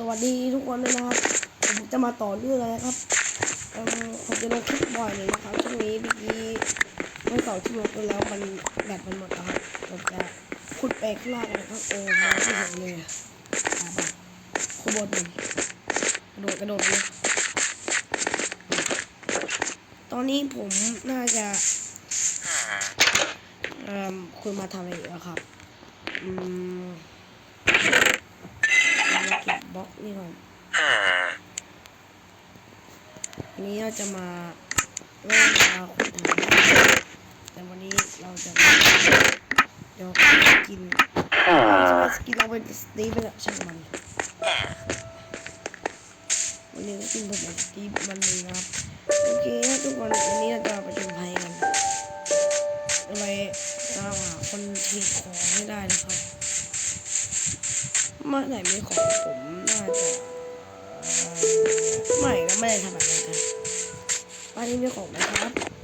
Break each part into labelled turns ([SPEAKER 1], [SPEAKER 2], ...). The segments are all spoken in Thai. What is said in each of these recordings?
[SPEAKER 1] สวัสดีทุกคนเลยนะครับ ผมจะมาต่อเรื่องนะครับผมจะลงคลิปบ่อยเลยนะครับช่วงนี้เมื่อกี้เมื่อสองชั่วโมงไปแล้วมันแบตมันหมดนะครับผมจะขุดไปข้างล่างนะครับโอ้มองไม่เห็นเลยอ่าแบขบวนหนึ่งกระโดดกระโดดเลยตอนนี้ผมน่าจะคุณมาทำอะไรอยู่อะครับ อืมเราเก็บบล็อกนี่ก่อน วันนี้เราจะมาเริ่มมาขุดหาแต่วันนี้เราจะเดี๋ยวกินเราจะกินเราเป็นสตีฟไปละช่างมันวันนี้ก็กินผมเป็นสตีฟมันเลยนะครับโอเคทุกคนวันนี้เราจะประชุมภัยกันอะไรตามหาคนเทของให้ได้นะครับเมื่อไหร่มีของผมน่าจะ ไม่ก็ไม่ได้ทำแบบนั้นกันนนี้มีของไหมครับ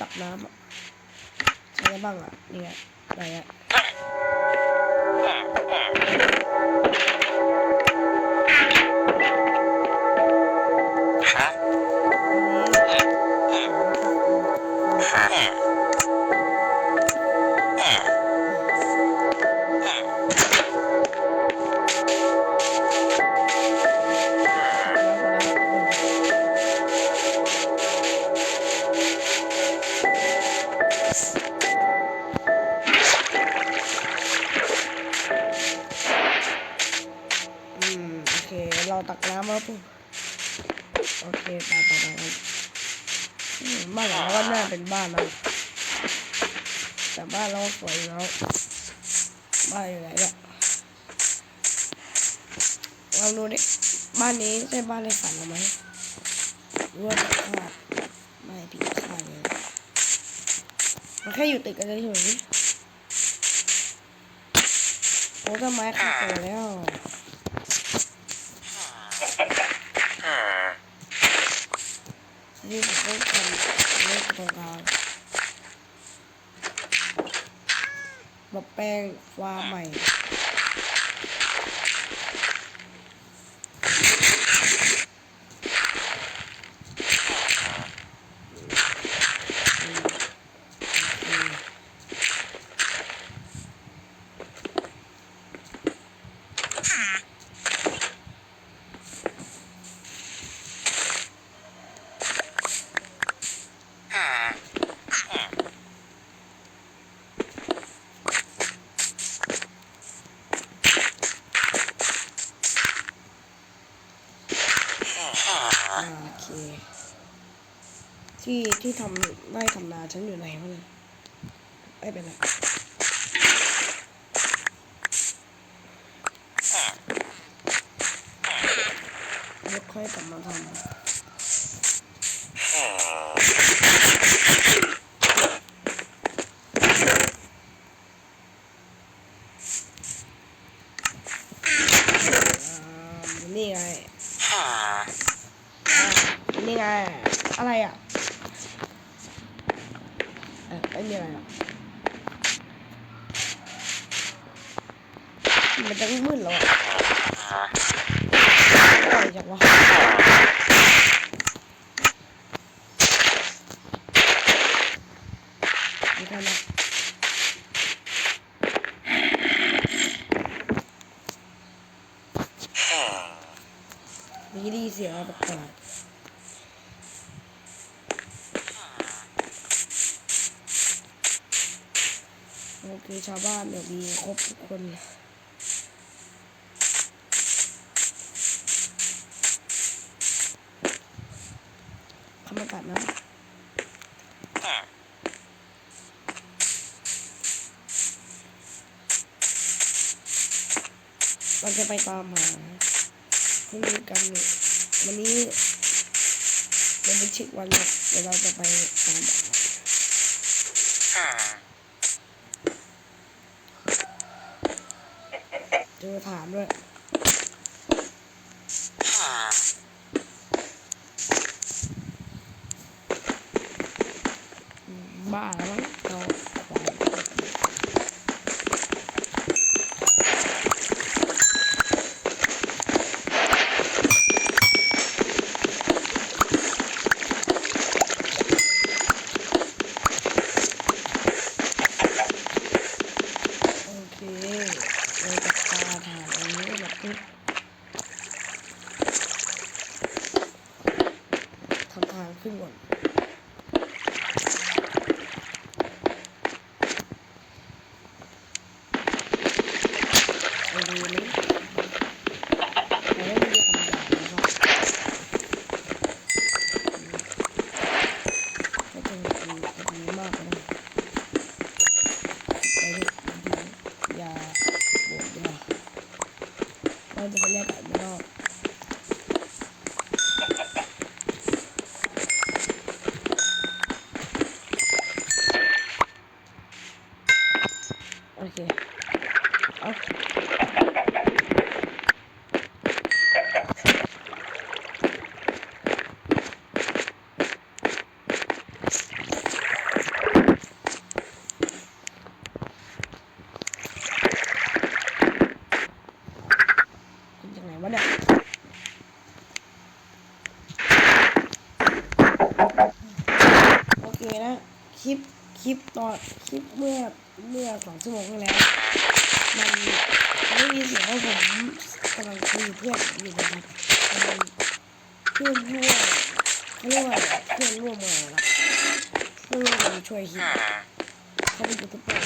[SPEAKER 1] ตักน้ำอะใช้ไรบ้างอะนี่ไงอะไรอะ บ้านหลังก็น่าเป็นบ้านเราแต่บ้านเราสวยแล้วบ้านอยู่ไหนเนี่ยลองดูดิบ้านนี้ใช่บ้านในฝันเราไหมหรือว่าผิดคาดไม่ผิดคาดเลยมันแค่อยู่ติดกันเฉยๆโอ้ต้นไม้ขาดตัวแล้ว นี่ผมต้องทำเลขตรงกลางมาแป้งวาใหม่ โเค ที่ที่ทำไร่ทำนาฉันอยู่ไหนวะเนี่ยไม่เป็นไรเดี๋ยวค่อยกลับมาทำ อ่านี่ไงอ่านี่ไง อะไรอะเอ่อไม่มีอะไรหรอก มันจะมืดแล้วอ่อยจากวะไม่ทันละนี่ด้ยินเสียงอะไรแปลกๆโอเคชาวบ้านเดี๋ยวมีครบทุกคน ไปตามหาคนนี้กันวันนี้จะไปเช็ควันหรอกเดี๋ยวเราจะไปตามหาเจอถามด้วยอืมบ้าแล้วมั้งเราควายโอเคเราจะปาฐานอันนี้แบบปุ๊บทำทางขึ้นก่อน ไปดูนี่เราไม่ได้ทำอย่างนะครับก็จะมีแบบนี้มากเลยไปดิดีอย่าบวกอย่าเราจะไปแลกกันรอบโอเค เอาเป็นยังไงวะเนี่ย โอเคนะ คลิป คลิปตอน คลิปเมื่อ เมื่อ สองแล้ว มันไม่มีเสียงว่าผมกำลังคุยเพื่อนอยู่นะครับเพื่อนร่วมเรียกว่าเพื่อนร่วมงานนะเพื่อนร่วมงานช่วยคิดเขาเป็นยูทูบเบอร์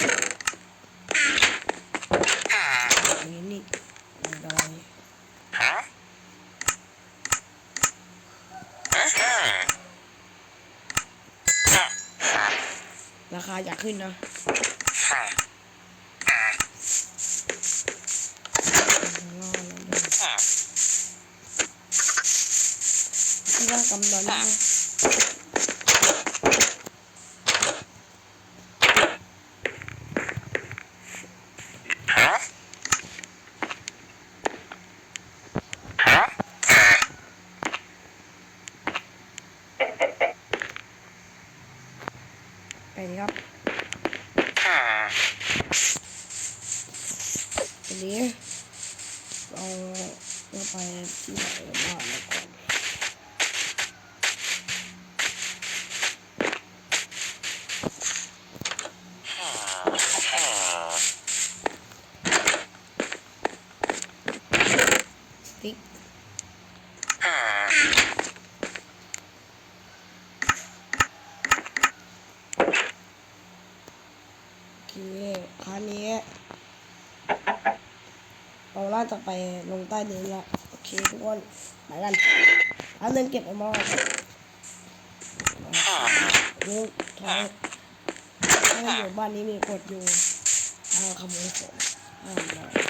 [SPEAKER 1] นี้นี่อะไรราคาอยากขึ้นนะ ดูที่ว่ากำลังนะไปดีครับวันนี้เราจะไปที่ไหนกันบ้างนะก่อนสติ๊กโอเคคราวนี้ จะไปลงใต้ดินละโอเคทุกคนไปกันเอาเงินเก็บไอ้หมอลูกท้องถ้าอยู่บ้านนี้มีกดอยู่เอาขโมยของห้ามเ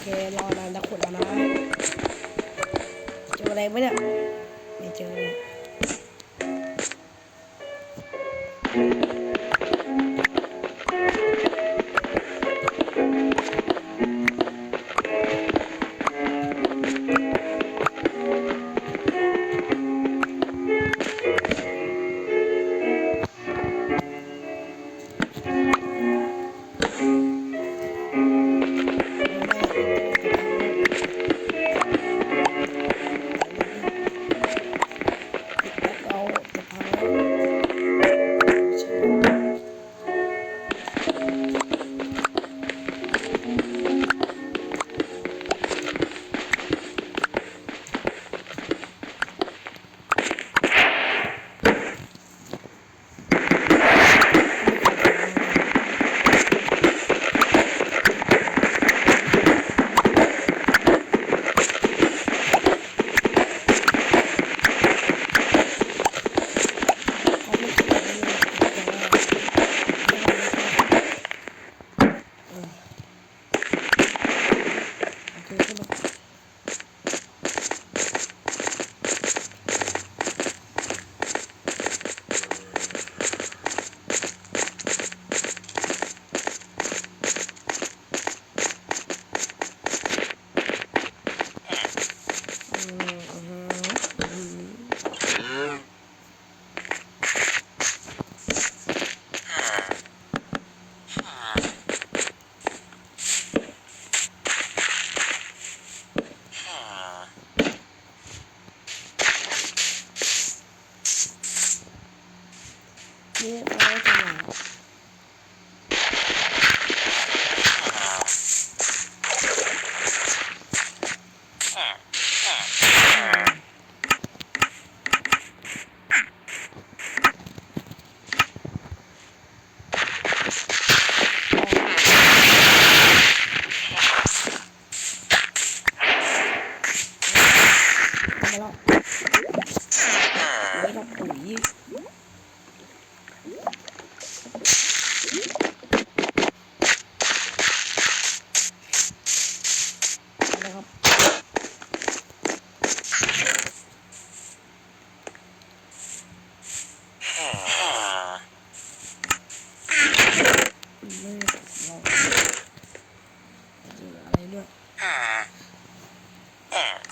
[SPEAKER 1] เครอนานจะขุดแล้วนะเจออะไรไหมเนี่ยไม่เจอเลย นี่เราจะไห Hmm. Hmm.